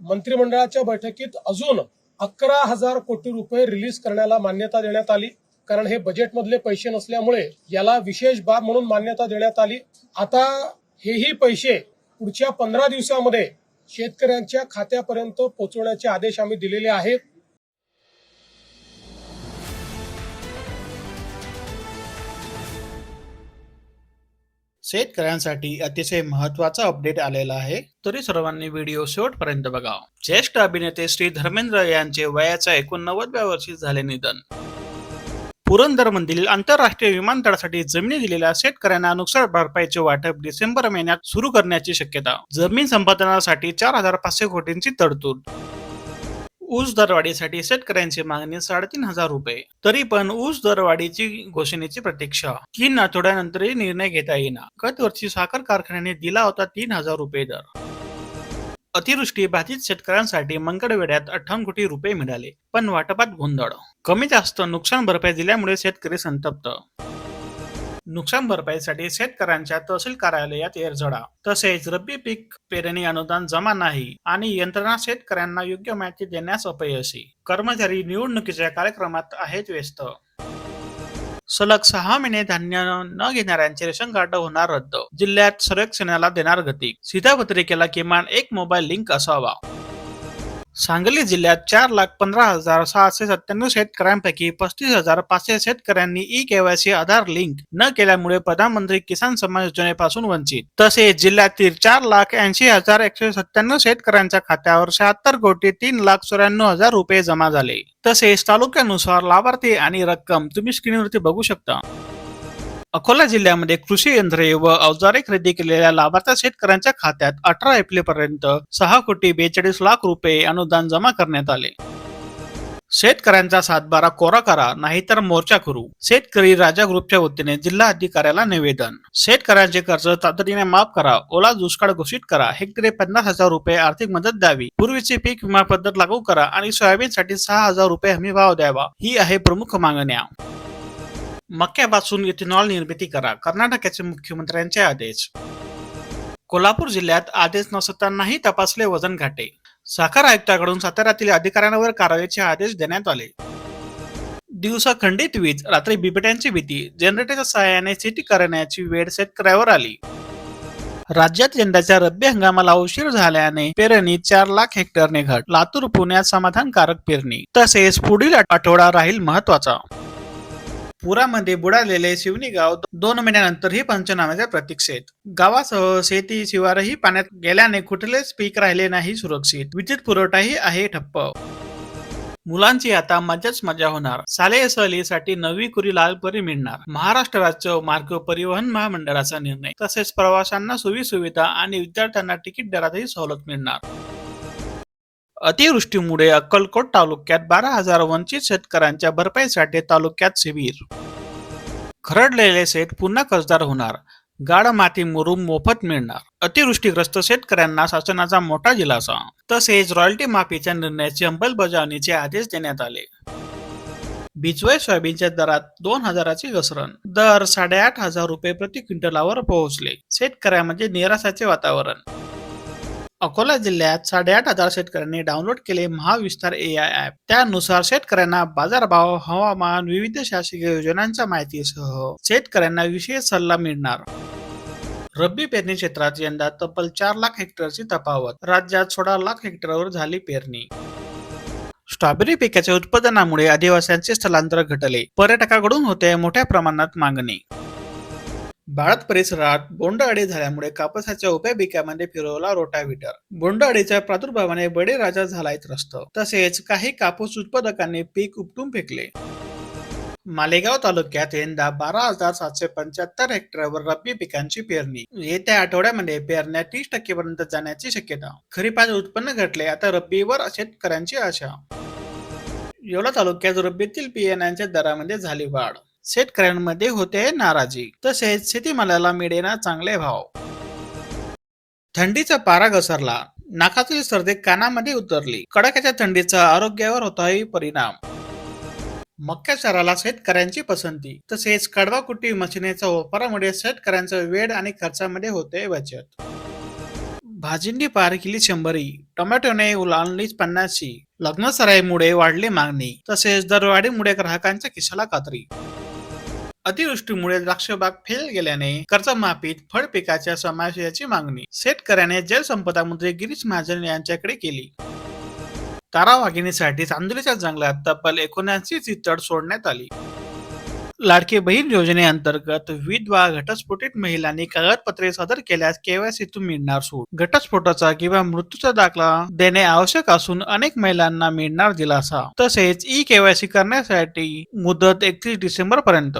मंत्रिमंडळाच्या बैठकीत अजून अकरा हजार कोटी रुपये रिलीज करण्याला मान्यता देण्यात आली. कारण हे बजेटमधले पैसे नसल्यामुळे याला विशेष बाब म्हणून मान्यता देण्यात आली. आता हेही पैसे पुढच्या पंधरा दिवसामध्ये शेतकऱ्यांच्या खात्यापर्यंत पोहोचवण्याचे आदेश आम्ही दिलेले आहेत. शेतकऱ्यांसाठी अतिशय महत्त्वाचा अपडेट आलेला आहे. तरी सर्वांनी व्हिडिओ शेवटपर्यंत बघा. ज्येष्ठ अभिनेते श्री धर्मेंद्र यांचे वयाच्या एकोणनव्वदव्या वर्षी झाले निधन. पुरंदर मधील आंतरराष्ट्रीय विमानतळासाठी जमिनी दिलेल्या शेतकऱ्यांना नुकसान भरपाईचे वाटप डिसेंबर महिन्यात सुरू करण्याची शक्यता. जमीन संपादनासाठी चार हजार पाचशे कोटींची तरतूद ऊस दरवाढीसाठी शेतकऱ्यांची मागणी साडेतीन हजार रुपये. तरी पण ऊस दरवाढीची घोषणेची प्रतीक्षा. तीन आठवड्यानंतरही निर्णय घेता येईना. गत वर्षी साखर कारखान्याने दिला होता तीन हजार रुपये दर. अतिवृष्टी बाधित शेतकऱ्यांसाठी मंगळवेड्यात अठ्ठावन्न कोटी रुपये मिळाले पण वाटपात गोंधळ. कमी जास्त नुकसान भरपाई दिल्यामुळे शेतकरी संतप्त. नुकसान भरपाईसाठी शेतकऱ्यांच्या तहसील कार्यालयात एरझडा. तसेच रब्बी पीक पेरणी अनुदान जमा नाही आणि यंत्रणा शेतकऱ्यांना योग्य माहिती देण्यास अपयशी. कर्मचारी निवडणुकीच्या कार्यक्रमात आहेत व्यस्त. सलग सहा महिने धान्य न घेणाऱ्यांचे रेशन कार्ड होणार रद्द. जिल्ह्यात सर्वेक्षणाला देणार गती. शिधापत्रिकेला किमान एक मोबाईल लिंक असावा. सांगली जिल्ह्यात चार लाख पंधरा हजार सहाशे सत्त्याण्णव शेतकऱ्यांपैकी पस्तीस हजार पाचशे शेतकऱ्यांनी ई केवायसी आधार लिंक न केल्यामुळे प्रधानमंत्री किसान सन्मान योजनेपासून वंचित. तसेच जिल्ह्यातील चार लाख ऐंशी हजार एकशे सत्त्याण्णव शेतकऱ्यांच्या खात्यावर शहात्तर कोटी तीन लाख चौऱ्याण्णव हजार रुपये जमा झाले. तसेच तालुक्यानुसार लाभार्थी आणि रक्कम तुम्ही स्क्रीनवरती बघू शकता. अकोला जिल्ह्यामध्ये कृषी यंत्रे व अवजारे खरेदी केलेल्या लाभार्थ्या शेतकऱ्यांच्या खात्यात अठरा एप्रिल पर्यंत सहा कोटी बेचाळीस लाख रुपये अनुदान जमा करण्यात आले. शेतकऱ्यांचा सातबारा कोरा करा नाहीतर मोर्चा करू शेतकरी राजा ग्रुपच्या वतीने जिल्हा अधिकाऱ्याला निवेदन. शेतकऱ्यांचे कर्ज तातडीने माफ करा ओला दुष्काळ घोषित करा हेक्टरी पन्नास हजार रुपये आर्थिक मदत द्यावी पूर्वीची पीक विमा पद्धत लागू करा आणि सोयाबीनसाठी सहा हजार रुपये हमी भाव द्यावा ही आहे प्रमुख मागण्या. मक्यापासून इथेनॉल निर्मिती करा कर्नाटकाचे मुख्यमंत्र्यांचे आदेश. कोल्हापूर जिल्ह्यात आदेश नसतानाही तपासले वजन घाटे. साखर आयुक्ताकडून साताऱ्यातील अधिकाऱ्यांवर कारवाईचे आदेश देण्यात आले. दिवसा खंडित वीज रात्री बिबट्यांची भीती जनरेटरच्या सहाय्याने शेती करण्याची वेळ शेतकऱ्यावर आली. राज्यात यंदाच्या रब्बी हंगामाला उशीर झाल्याने पेरणी चार लाख हेक्टरने घट लातूर पुण्यात समाधानकारक पेरणी. तसेच पुढील आठवडा राहील महत्त्वाचा पुरामध्ये बुडालेले शिवणी गाव दोन महिन्यानंतरही पंचनाम्याच्या प्रतीक्षेत. गावासह शेती शिवारही पाण्यात गेल्याने कुठलेच पीक राहिले नाही सुरक्षित. विद्युत पुरवठाही आहे ठप्प. मुलांची आता मजाच मजा होणार. शालेय सहलीसाठी नवी कुरी लालपरी मिळणार. महाराष्ट्र राज्य मार्ग परिवहन महामंडळाचा निर्णय. तसेच प्रवाशांना सोयी सुविधा आणि विद्यार्थ्यांना तिकीट दरातही सवलत मिळणार. अतिवृष्टीमुळे अक्कलकोट तालुक्यात बारा हजार वंचित शेतकऱ्यांच्या भरपाईसाठी तालुक्यात शिबिर. खरडलेले शेत पुन्हा कर्जदार होणार. गाड माती मुरुम मोफत मिळणार. अतिवृष्टीग्रस्त शेतकऱ्यांना शासनाचा मोठा दिलासा. तसेच रॉयल्टी माफीच्या निर्णयाची अंमलबजावणीचे आदेश देण्यात आले. बिजवाई सोयाबीनच्या दरात दोन हजाराची घसरण. दर साडेआठ हजार रुपये प्रति क्विंटलावर पोहोचले. शेतकऱ्यामध्ये म्हणजे निराशाचे वातावरण. अकोला जिल्ह्यात साडेआठ हजार शेतकऱ्यांनी डाउनलोड केले महाविस्तार ए आय ॲप त्यानुसार शेतकऱ्यांना बाजारभाव हवामान विविध शासकीय योजनांच्या माहितीसह शेतकऱ्यांना विशेष सल्ला मिळणार. रब्बी पेरणी क्षेत्रात यंदा तब्बल चार लाख हेक्टरची तफावत. राज्यात सोळा लाख हेक्टरवर झाली पेरणी. स्ट्रॉबेरी पिकाच्या उत्पादनामुळे आदिवासींचे स्थलांतर घटले. पर्यटकाकडून होते मोठ्या प्रमाणात मागणी. भारत परिसरात बोंडअळी झाल्यामुळे कापसाच्या उभ्या पिकामध्ये फिरवला रोटाव्हिटर. बोंडअळीच्या प्रादुर्भावाने बळीराजा झालाय त्रस्त तसेच काही कापूस उत्पादकांनी पीक उपटून फेकले. मालेगाव तालुक्यात यंदा बारा हजार सातशे पंच्याहत्तर हेक्टरवर रब्बी पिकांची पेरणी. येत्या आठवड्यामध्ये पेरण्या तीस टक्केपर्यंत जाण्याची शक्यता. खरीपाचे उत्पन्न घटले आता रब्बीवर शेतकऱ्यांची आशा. येवला तालुक्यात रब्बीतील बियाण्यांच्या दरामध्ये झाली वाढ. शेतकऱ्यांमध्ये होते नाराजी. तसेच शेतीमालाला मिळेना चांगले भाव. थंडीचा पारा घसरला. नाकातील सर्दी कानामध्ये उतरली. कडाक्याच्या थंडीचा आरोग्यावर होताही परिणाम. मक्या चाराला शेतकऱ्यांची पसंती. तसेच कडवा कुट्टी मशिनीच्या वापरामुळे शेतकऱ्यांचा वेळ आणि खर्चामध्ये होते बचत. भाजींनी पार केली शंभरी. टोमॅटोने उलाळली पन्नासची लग्नसराईमुळे वाढली मागणी. तसेच दरवाढीमुळे ग्राहकांच्या खिशाला कात्री अतिवृष्टीमुळे द्राक्ष बाग फेल गेल्याने कर्जमाफीत फळ पिकाच्या समावेशाची मागणी शेतकऱ्याने जलसंपदा मंत्री गिरीश महाजन यांच्याकडे केली. तारा वाघिणीसाठी चांदोलीच्या जंगलात तब्बल एकोणऐंशी चितड सोडण्यात आली. लाडकी बहीण योजनेअंतर्गत विधवा घटस्फोटित महिलांनी कागदपत्रे सादर केल्यास केवायसीतून मिळणार सूट. घटस्फोटाचा किंवा मृत्यूचा दाखला देणे आवश्यक असून अनेक महिलांना मिळणार दिलासा. तसेच ई केवायसी करण्यासाठी मुदत एकतीस डिसेंबर पर्यंत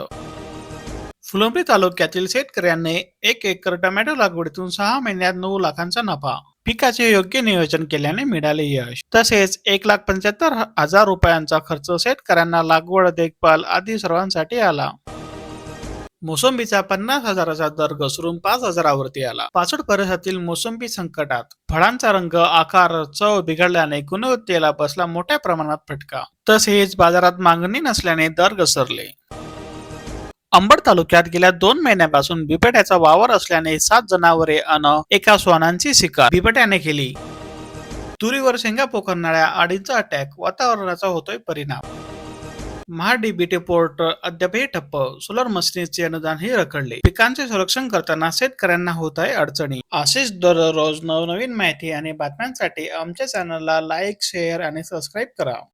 फुलंब्री तालुक्यातील शेतकऱ्यांनी एक एकर टोमॅटो लागवडीतून सहा महिन्यात नऊ लाखांचा नफा. पिकाचे योग्य नियोजन केल्याने मिळाले यश. तसेच एक लाख पंच्याहत्तर हजार रुपयांचा खर्च शेतकऱ्यांना लागवड देखभाल आदी सर्वांसाठी आला. मोसंबीचा पन्नास हजाराचा दर घसरून पाच हजारावरती आला. पाचड परिसरातील मोसंबी संकटात फळांचा रंग आकार चव बिघडल्याने गुणवत्तेला बसला मोठ्या प्रमाणात फटका. तसेच बाजारात मागणी नसल्याने दर घसरले. अंबड तालुक्यात गेल्या दोन महिन्यापासून बिबट्याचा वावर असल्याने सात जनावरे अन एका स्वानांची शिकार बिबट्याने केली. तुरीवर शेंगा पोखरणाऱ्या आडींचा अटॅक वातावरणाचा होतोय परिणाम. महाडीबीटी पोर्ट अद्यापही ठप्प सोलर मशिनीचे अनुदानही रखडले. पिकांचे संरक्षण करताना शेतकऱ्यांना होत आहे अडचणी. असेच दररोज नवनवीन माहिती आणि बातम्यांसाठी आमच्या चॅनलला लाईक शेअर आणि सबस्क्राईब करा.